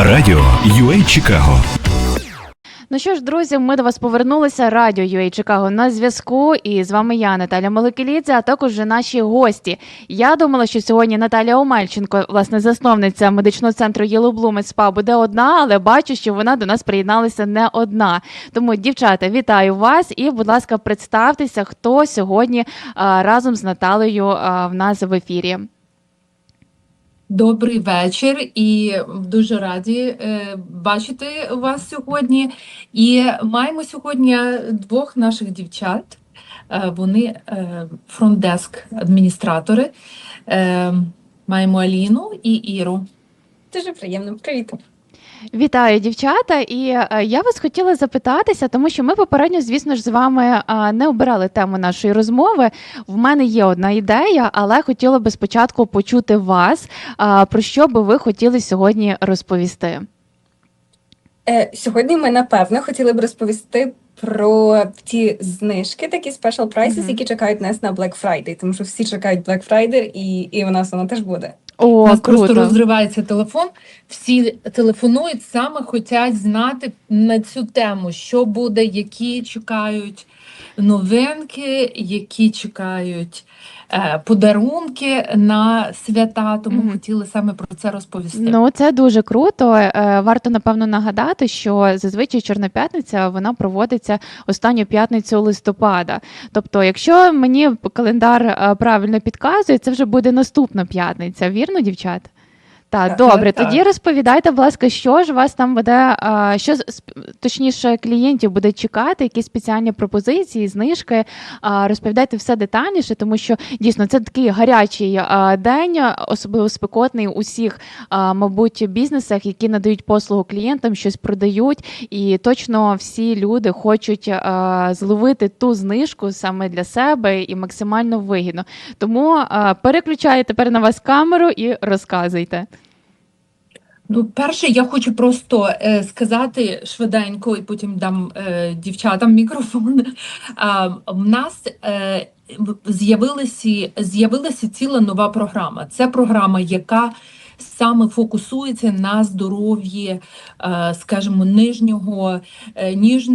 Радіо UA Чикаго Ну що ж, друзі, ми до вас повернулися. Радіо UA Чикаго на зв'язку. І з вами я, Наталя Молокілідзе, а також наші гості. Я думала, що сьогодні Наталя Омельченко, власне, засновниця медичного центру Bloom СПА, буде одна, але бачу, що вона до нас приєдналася не одна. Тому, дівчата, вітаю вас і, будь ласка, представтеся, хто сьогодні а, разом з Наталею а, в нас в ефірі. Добрий вечір, і дуже раді е, бачити вас сьогодні. І маємо сьогодні двох наших дівчат. Е, вони е, фронтдеск адміністратори. Маємо Аліну і Іру. Дуже приємно. Привіт. Вітаю, дівчата, і е, я вас хотіла запитатися, тому що ми попередньо, звісно ж, з вами е, не обирали тему нашої розмови. В мене є одна ідея, але хотіла би спочатку почути вас. е, Про що би ви хотіли сьогодні розповісти? Сьогодні ми напевно хотіли б розповісти про ті знижки, такі special prices, Мгм. які чекають нас на Black Friday, тому що всі чекають Black Friday, і, і у нас воно теж буде. О, У нас просто розривається телефон. Всі телефонують, саме хочуть знати на цю тему, що буде, які чекають новинки, які чекають подарунки на свята. Тому Мгм. хотіли саме про це розповісти. Ну, це дуже круто. Е, Варто напевно нагадати, що зазвичай Чорна п'ятниця вона проводиться останню п'ятницю листопада. Тобто, якщо мені календар е, правильно підказує, це вже буде наступна п'ятниця. Вірно, дівчат? Так, Так, добре. так. Тоді розповідайте, будь ласка, що ж вас там буде, що точніше клієнтів буде чекати, які спеціальні пропозиції, знижки. Розповідайте все детальніше, тому що дійсно це такий гарячий день, особливо спекотний у всіх, мабуть, бізнесах, які надають послугу клієнтам, щось продають, і точно всі люди хочуть зловити ту знижку саме для себе і максимально вигідно. Тому переключаю тепер на вас камеру і розказуйте. Ну, перше, я хочу просто е, сказати швиденько, і потім дам е, дівчатам мікрофон. А, в нас е, з'явилася, з'явилася ціла нова програма. Це програма, яка саме фокусується на здоров'ї, е, скажімо, нижнього, е, ніж,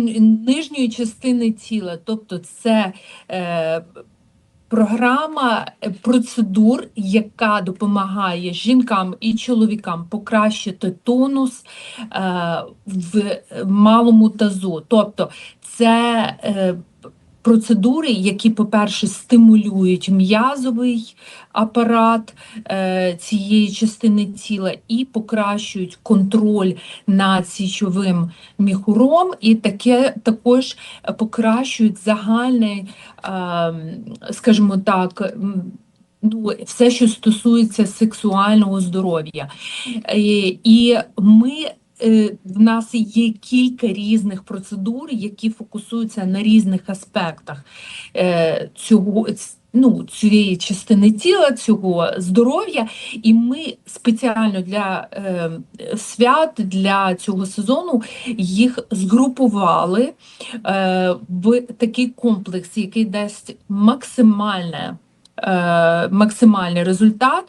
нижньої частини тіла. Тобто це е, Програма е, процедур, яка допомагає жінкам і чоловікам покращити тонус е, в малому тазу. Тобто це е, процедури, які, по-перше, стимулюють м'язовий апарат е, цієї частини тіла і покращують контроль над січовим міхуром, і таке також покращують загальний ем, скажімо так, ну, все, що стосується сексуального здоров'я. Е, І ми. Е, В нас є кілька різних процедур, які фокусуються на різних аспектах е, цього ну, цієї частини тіла, цього здоров'я. І ми спеціально для е, свят, для цього сезону їх згрупували е, в такий комплекс, який дасть максимальне, е, максимальний результат.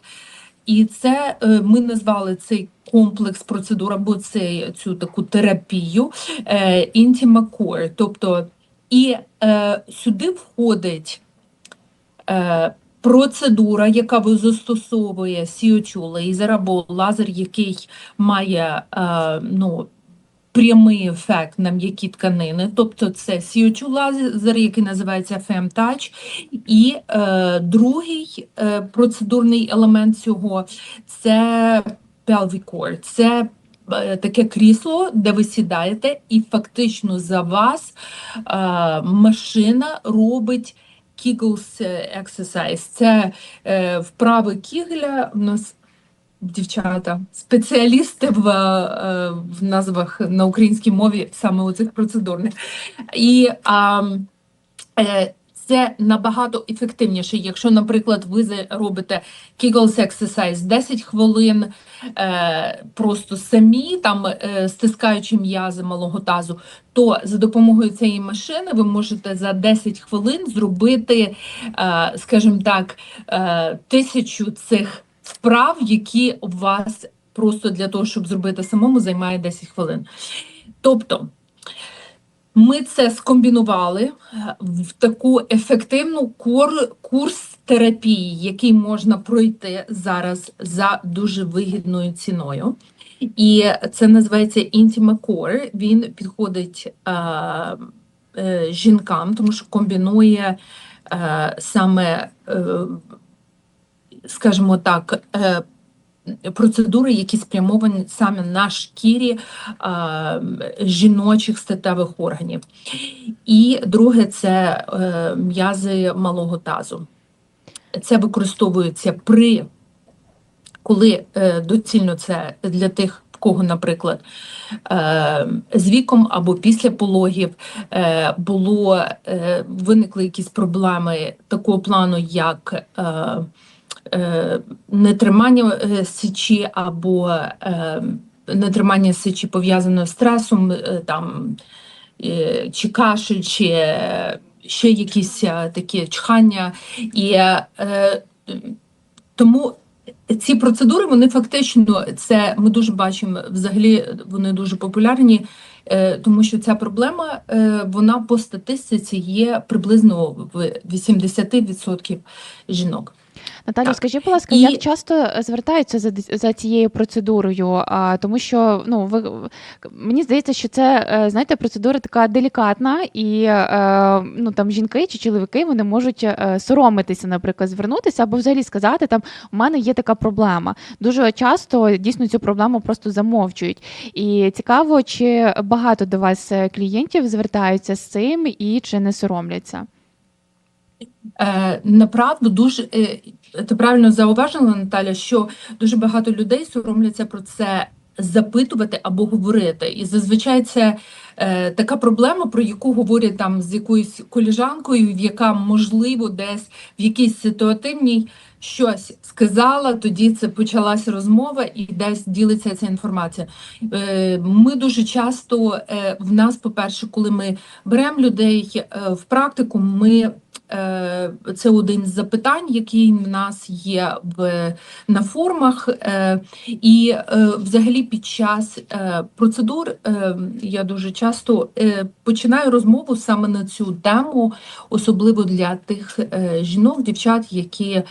І це е, ми назвали цей комплекс процедур або цей, цю таку терапію е, Intima Core. Тобто, і е, сюди входить е, процедура, яка застосовує CO2 лазер або лазер, який має е, ну, прямий ефект на м'які тканини, тобто це CO2 лазер, який називається FemTouch, і е, другий е, процедурний елемент цього це core. Це е, таке крісло, де ви сідаєте, і фактично за вас е, машина робить Kegels exercise. Це е, вправи Кігеля. У нас дівчата, спеціалісти в, е, в назвах на українській мові саме у цих процедурних. І а, е, це набагато ефективніше, якщо, наприклад, ви робите Kegels exercise 10 хвилин е, просто самі, там е, стискаючи м'язи малого тазу, то за допомогою цієї машини ви можете за 10 хвилин зробити, е, скажімо так, е, тисячу цих вправ, які у вас просто для того, щоб зробити самому, займає 10 хвилин. Тобто ми це скомбінували е, в таку ефективну кур, курс терапії, який можна пройти зараз за дуже вигідною ціною. І це називається Intima Core. Він підходить е, е, жінкам, тому що комбінує е, саме, е, скажімо так, е, процедури, які спрямовані саме на шкірі е, жіночих статевих органів. І друге це е, м'язи малого тазу. Це використовується при коли доцільно це для тих, кого, наприклад, з віком або після пологів було виникли якісь проблеми такого плану, як нетримання е, сечі або е, нетримання сечі пов'язане з стресом, е, там, е, чи кашель, чи е, ще якісь е, такі чхання. І е, е, тому ці процедури, вони фактично, це ми дуже бачимо, взагалі вони дуже популярні, е, тому що ця проблема, е, вона по статистиці є приблизно в 80% жінок. Наталю, Так. скажіть, будь ласка, І- як часто звертаються за за цією процедурою? А тому що ну ви мені здається, що це е, знаєте, процедура така делікатна, і е, ну там жінки чи чоловіки вони можуть е, соромитися, наприклад, звернутися або взагалі сказати там у мене є така проблема. Дуже часто дійсно цю проблему просто замовчують. І цікаво, чи багато до вас клієнтів звертаються з цим і чи не соромляться? Е, направду дуже е, ти правильно зауважила, Наталя, що дуже багато людей соромляться про це запитувати або говорити. І зазвичай це е, така проблема, про яку говорять там з якоюсь коліжанкою, яка можливо десь в якійсь ситуативній щось сказала, тоді це почалася розмова і десь ділиться ця інформація. Е, Ми дуже часто е, в нас, по-перше, коли ми беремо людей е, в практику, ми це один з запитань, який в нас є в на формах, е, і е, взагалі під час е, процедур е, я дуже часто е, починаю розмову саме на цю тему, особливо для тих е, жінок, дівчат, які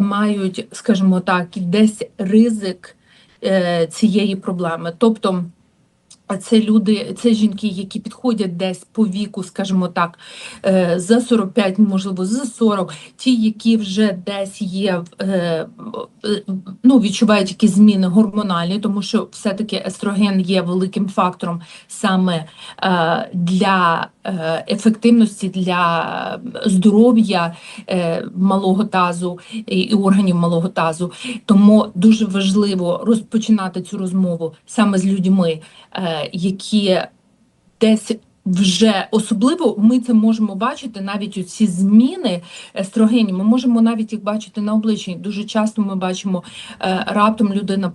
мають, скажімо так, десь ризик е, цієї проблеми. Тобто це люди, це жінки, які підходять десь по віку, скажімо так, е, за 45, можливо, за 40, ті, які вже десь є, е, е, ну, відчувають якісь зміни гормональні, тому що все-таки естроген є великим фактором саме для ефективності, для здоров'я малого тазу і, органів малого тазу. Тому дуже важливо розпочинати цю розмову саме з людьми, які десь вже особливо ми це можемо бачити навіть у ці зміни естрогені. Ми можемо навіть їх бачити на обличчі. Дуже часто ми бачимо е, раптом людина.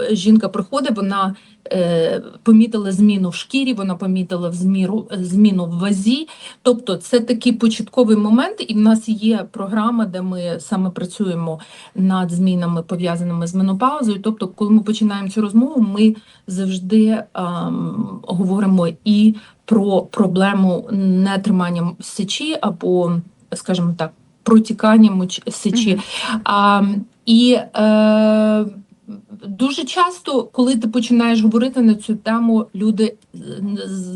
Е, Жінка приходить, вона е, помітила зміну в шкірі, вона помітила в зміру, зміну в вазі. Тобто це такий початковий момент, і в нас є програма, де ми саме працюємо над змінами, пов'язаними з менопаузою. Тобто, коли ми починаємо цю розмову, ми завжди ем, говоримо і про проблему нетримання сечі або, скажімо так, протікання сечі. Мгм. А, і е, дуже часто, коли ти починаєш говорити на цю тему, люди е,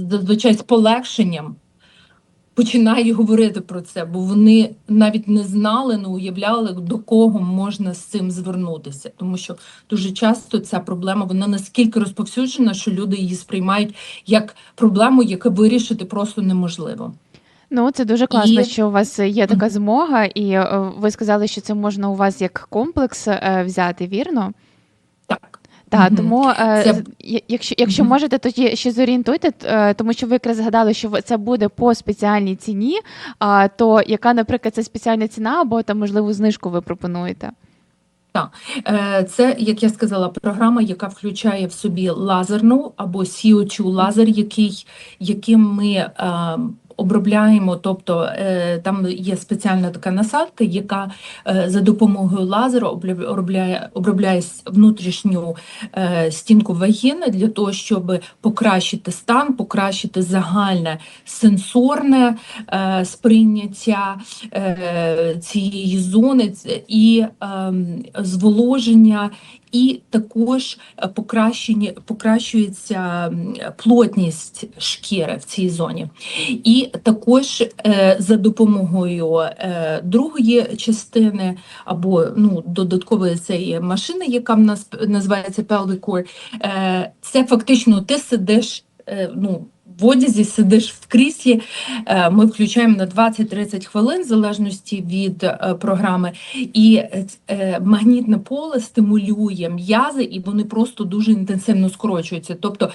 зазвичай з полегшенням починають говорити про це, бо вони навіть не знали, не уявляли, до кого можна з цим звернутися. Тому що дуже часто ця проблема вона наскільки розповсюджена, що люди її сприймають як проблему, яку вирішити просто неможливо. Ну, це дуже класно, І- що у вас є така змога, і е, ви сказали, що це можна у вас як комплекс е, взяти, вірно? Так. Так, Мгм. тому е, Це- якщо, якщо Мгм. можете, тоді ще зорієнтуйте, е, тому що ви якраз згадали, що це буде по спеціальній ціні. А то яка, наприклад, це спеціальна ціна, або там можливо знижку ви пропонуєте? Е, Це, як я сказала, програма, яка включає в собі лазерну або CO2 лазер, який, яким ми обробляємо, тобто е, там є спеціальна така насадка, яка е, за допомогою лазеру обробляє, обробляє внутрішню е, стінку вагіни для того, щоб покращити стан, покращити загальне сенсорне сприйняття цієї зони і ем, зволоження, і також покращується плотність шкіри в цій зоні. І також е, за допомогою е, другої частини або ну, додаткової цієї машини, яка в нас називається pelvic core, е, це фактично ти сидиш. Ну, в одязі сидиш в кріслі, е, ми включаємо на 20-30 хвилин, в залежності від е, програми, і е, магнітне поле стимулює м'язи, і вони просто дуже інтенсивно скорочуються. Тобто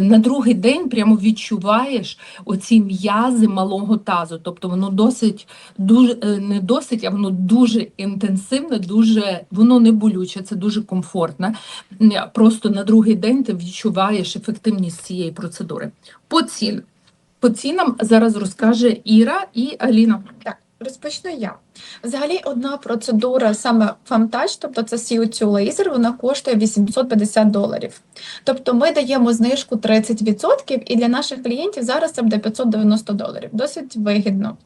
на другий день прямо відчуваєш оці м'язи малого тазу. Тобто воно досить дуже не досить, а воно дуже інтенсивне, дуже воно не болюче, це дуже комфортно. Просто на другий день ти відчуваєш ефективність цієї процедури. По цін. По цінам зараз розкаже Іра і Аліна. Так, розпочну я. Взагалі, одна процедура саме FamTouch, тобто це CO2 лазер, вона коштує 850 доларів. Тобто ми даємо знижку 30%, і для наших клієнтів зараз це буде 590 доларів. Досить вигідно.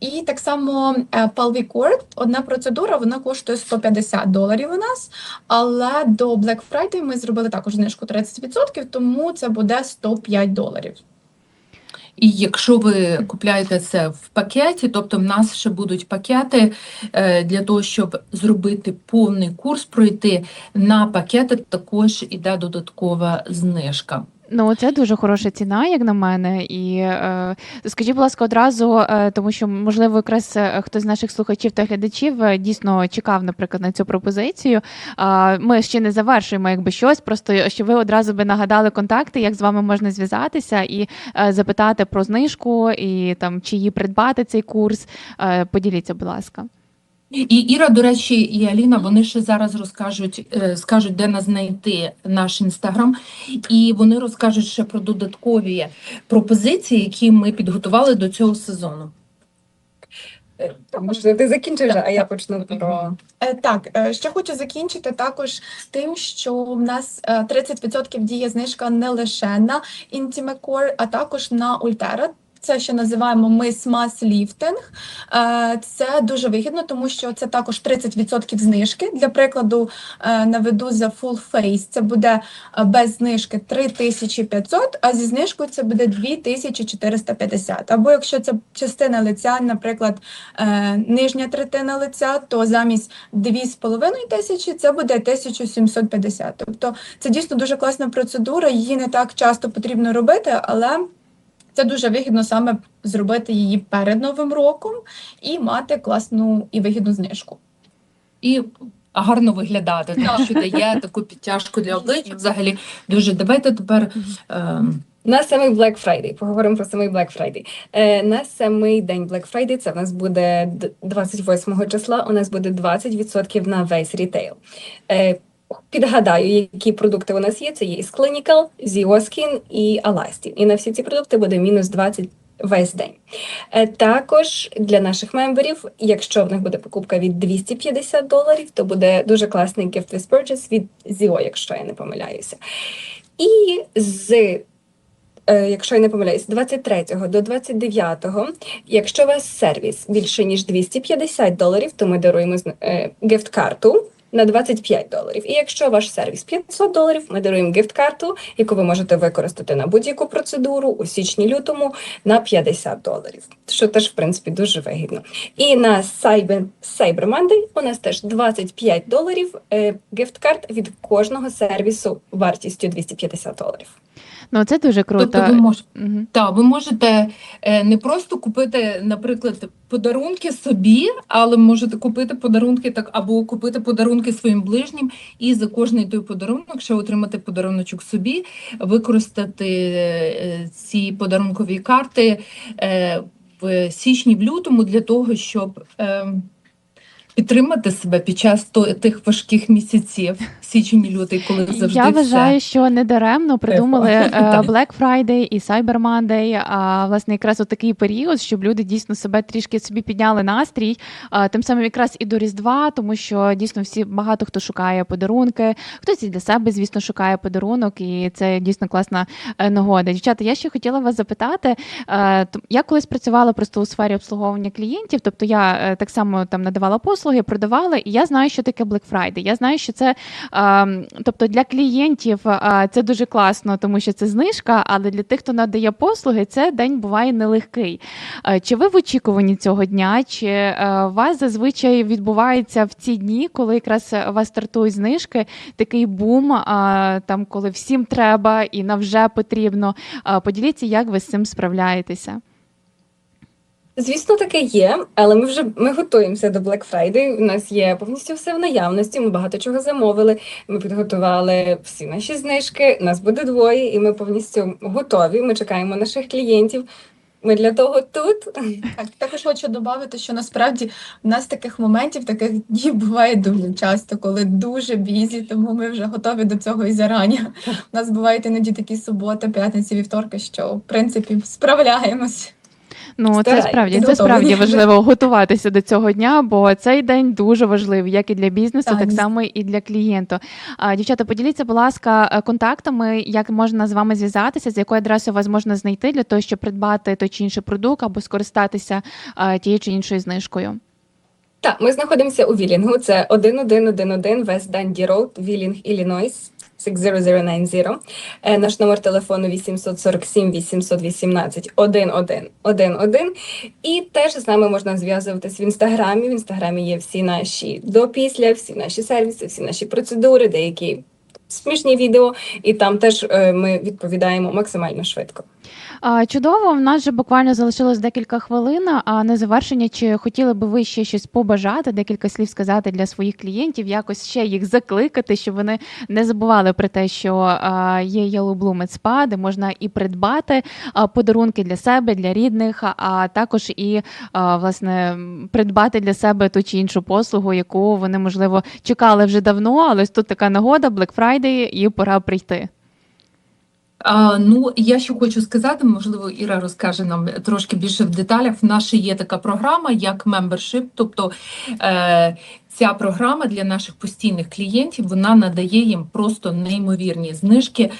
І так само е, Pelvic Cord, одна процедура, вона коштує 150 доларів у нас, але до Black Friday ми зробили також знижку 30%, тому це буде 105 доларів. І якщо ви купляєте це в пакеті, тобто в нас ще будуть пакети е, для того, щоб зробити повний курс, пройти на пакети, також іде додаткова знижка. Ну, це дуже хороша ціна, як на мене. І е, скажіть, будь ласка, одразу, е, тому що можливо, якраз е, хтось з наших слухачів та глядачів е, дійсно чекав, наприклад, на цю пропозицію. А ми ще не завершуємо, якби щось. Просто що ви одразу би нагадали контакти, як з вами можна зв'язатися і е, запитати про знижку, і там чи її придбати цей курс. Е, поділіться, будь ласка. І Іра, до речі, і Аліна, вони ще зараз розкажуть, е, скажуть, де нас знайти наш інстаграм, і вони розкажуть ще про додаткові пропозиції, які ми підготували до цього сезону. Е, Можливо, ти закінчиш, а я почну про Е, Так, ще хочу закінчити також тим, що в нас е, 30% діє знижка не лише на Intimacore, а також на Ultera. Це ще називаємо ми Lifting. Е, Це дуже вигідно, тому що це також 30% знижки. Для прикладу, е, наведу за Full Face. Це буде е, без знижки 3500, а зі знижкою це буде 2450. Або якщо це частина лиця, наприклад, нижня третина лиця, то замість 2,5 тисячі це буде 1750. Тобто це дійсно дуже класна процедура, її не так часто потрібно робити, але це дуже вигідно саме зробити її перед Новим роком і мати класну і вигідну знижку. І гарно виглядати, тому що дає таку підтяжку для обличчя. Взагалі дуже давайте тепер. ем, На самий Black Friday, поговоримо про самий Black Friday. Е, на самий день Black Friday, це в нас буде д- 28 числа, у нас буде 20% на весь рітейл. Е, підгадаю, які продукти у нас є. Це є із Clinical, Zioskин і Alastin. І на всі ці продукти буде мінус 20 весь день. Е, також для наших мемберів, якщо в них буде покупка від 250 доларів, то буде дуже класний gift with purchase від Zio, якщо я не помиляюся. І з е, якщо я не помиляюсь, з 23 до 29, якщо у вас сервіс більше ніж 250 доларів, то ми даруємо гіфт-карту на 25 доларів. І якщо ваш сервіс 500 доларів, ми даруємо гіфт-карту, яку ви можете використати на будь-яку процедуру у січні-лютому на 50 доларів, що теж, в принципі, дуже вигідно. І на Cyber, Cyber Monday у нас теж 25 доларів е, гіфт-карт від кожного сервісу вартістю 250 доларів. Ну це дуже круто. Тобто ви можете. Мгм. Так, ви можете е, не просто купити, наприклад, подарунки собі, але можете купити подарунки так, або купити подарунки своїм ближнім, і за кожний той подарунок ще отримати подаруночок собі, використати е, ці подарункові карти е, в січні, в лютому для того, щоб. Підтримати себе під час тих важких місяців, січень лютий, коли завжди Я вважаю, все. що недаремно придумали е. Black Friday і Cyber Monday, а власне якраз у такий період, щоб люди дійсно себе трішки собі підняли настрій, тим самим якраз і до Різдва, тому що дійсно всі багато хто шукає подарунки, хтось і для себе, звісно, шукає подарунок, і це дійсно класна е, нагода. Дівчата, я ще хотіла вас запитати. е, Я колись працювала просто у сфері обслуговування клієнтів, тобто я так само там надавала послуги, продавала, і я знаю, що таке Black Friday. Я знаю, що це Ем, Тобто для клієнтів е, це дуже класно, тому що це знижка, але для тих, хто надає послуги, це день буває нелегкий. Е, Чи ви в очікуванні цього дня? Чи е, у вас зазвичай відбувається в ці дні, коли якраз у вас стартують знижки, такий бум, е, там коли всім треба і навже потрібно? Е, Поділіться, як ви з цим справляєтеся? Звісно, таке є, але ми вже ми готуємося до Black Friday. У нас є повністю все в наявності. Ми багато чого замовили. Ми підготували всі наші знижки. Нас буде двоє, і ми повністю готові. Ми чекаємо наших клієнтів. Ми для того тут. Так, також хочу додати, що насправді в нас таких моментів, таких днів буває дуже часто, коли дуже бізі, тому ми вже готові до цього і зарані. У нас бувають іноді такі суботи, п'ятниці, вівторки, що в принципі справляємось. Ну, це справді це справді важливо готуватися до цього дня, бо цей день дуже важливий, як і для бізнесу, Так, так само і для клієнту. А, дівчата, поділіться, будь ласка, е, контактами, як можна з вами зв'язатися, з якою адресою вас можна знайти для того, щоб придбати той чи інший продукт або скористатися тією чи іншою знижкою. Так, ми знаходимося у Вілінгу. Це 1111 West Dundee Road, Вілінг, Іллінойс. 60090. Е, Наш номер телефону 847 818 1111. І теж з нами можна зв'язуватись в інстаграмі. В інстаграмі є всі наші до-після, всі наші сервіси, всі наші процедури, деякі смішні відео, і там теж е, ми відповідаємо максимально швидко. Чудово, в нас же буквально залишилось декілька хвилин. А на завершення, чи хотіли би ви ще щось побажати, декілька слів сказати для своїх клієнтів, якось ще їх закликати, щоб вони не забували про те, що є Yellow Blue Med Spa, де можна і придбати подарунки для себе, для рідних, а- також і власне придбати для себе ту чи іншу послугу, яку вони можливо чекали вже давно, але тут така нагода, Black Friday, і пора прийти. Ну, я ще хочу сказати, можливо, Іра розкаже нам трошки більше в деталях. В нашій є така програма, як мембершип, тобто е, ця програма для наших постійних клієнтів вона надає їм просто неймовірні знижки,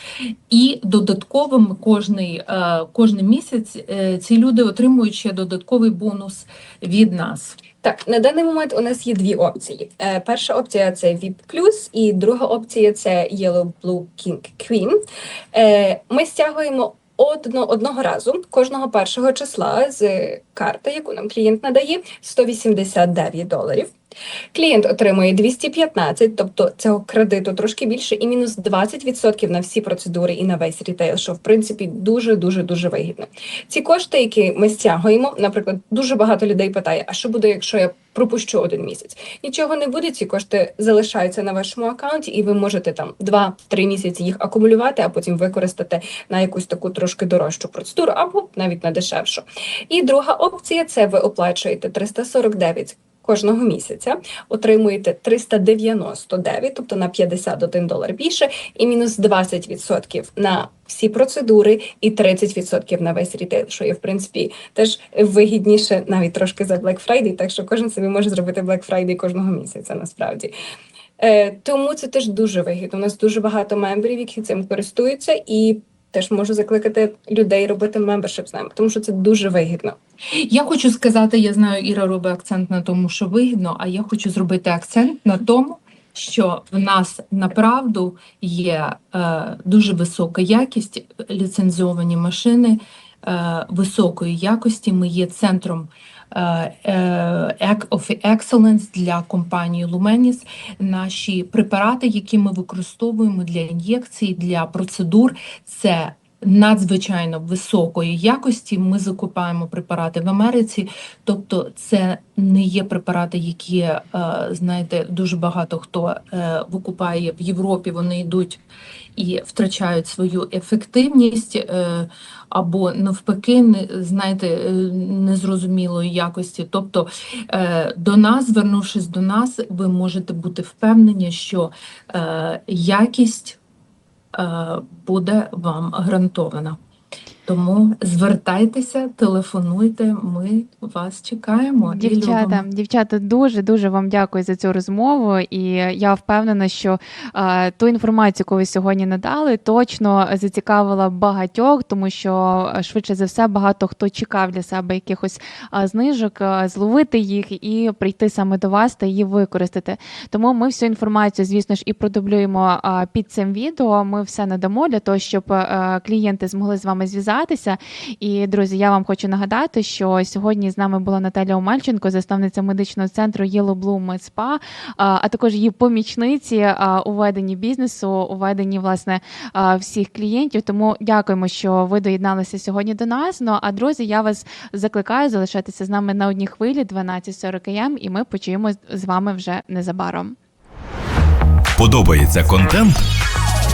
і додатково ми кожний, е, кожний місяць е, ці люди отримують ще додатковий бонус від нас. Так, на даний момент у нас є дві опції. Е, перша опція це VIP+, і друга опція це Yellow Blue King Queen. Ми стягуємо одно, одного разу кожного першого числа з карти, яку нам клієнт надає, 189 доларів. Клієнт отримує 215, тобто цього кредиту трошки більше, і мінус 20% на всі процедури і на весь рітейл, що в принципі дуже дуже дуже вигідно. Ці кошти, які ми стягуємо, наприклад, дуже багато людей питає: а що буде, якщо я пропущу один місяць? Нічого не буде. Ці кошти залишаються на вашому аккаунті, і ви можете там 2-3 місяці їх акумулювати, а потім використати на якусь таку трошки дорожчу процедуру, або навіть на дешевшу. І друга опція це ви оплачуєте 349 кожного місяця, отримуєте 399, тобто на 51 долар більше, і мінус 20% на всі процедури, і 30% на весь рітейл, що є в принципі теж вигідніше навіть трошки за Black Friday, так що кожен собі може зробити Black Friday кожного місяця насправді. Е, тому це теж дуже вигідно. У нас дуже багато мемберів, які цим користуються, і теж можу закликати людей робити мембершип з нами, тому що це дуже вигідно. Я хочу сказати, я знаю, Іра робить акцент на тому, що вигідно, а я хочу зробити акцент на тому, що в нас направду є е, дуже висока якість, ліцензіовані машини е, високої якості. Ми є центром of Excellence для компанії Lumenis. Наші препарати, які ми використовуємо для ін'єкцій, для процедур, це надзвичайно високої якості. Ми закупаємо препарати в Америці, тобто це не є препарати, які е, знаєте, дуже багато хто е, викупає в Європі. Вони йдуть і втрачають свою ефективність, е, або навпаки, знаєте, е, незрозумілої якості. Тобто, е, до нас, звернувшись до нас, ви можете бути впевнені, що якість буде вам гарантована. Тому звертайтеся, телефонуйте, ми вас чекаємо. Дівчата, дівчата, дуже дуже вам дякую за цю розмову. І я впевнена, що е, ту інформацію, яку ви сьогодні надали, точно зацікавила багатьох, тому що е, швидше за все багато хто чекав для себе якихось е, знижок, е, зловити їх і прийти саме до вас та її використати. Тому ми всю інформацію, звісно ж, і продублюємо е, під цим відео. Ми все надамо для того, щоб е, клієнти змогли з вами зв'язатися. І друзі, я вам хочу нагадати, що сьогодні з нами була Наталя Омельченко, засновниця медичного центру Yellow Bloom Spa, а, також її помічниці у веденні бізнесу, у веденні власне всіх клієнтів. Тому дякуємо, що ви доєдналися сьогодні до нас. Ну а друзі, я вас закликаю залишатися з нами на одній хвилі 12.40 ам, і ми почуємось з вами вже незабаром. Подобається контент?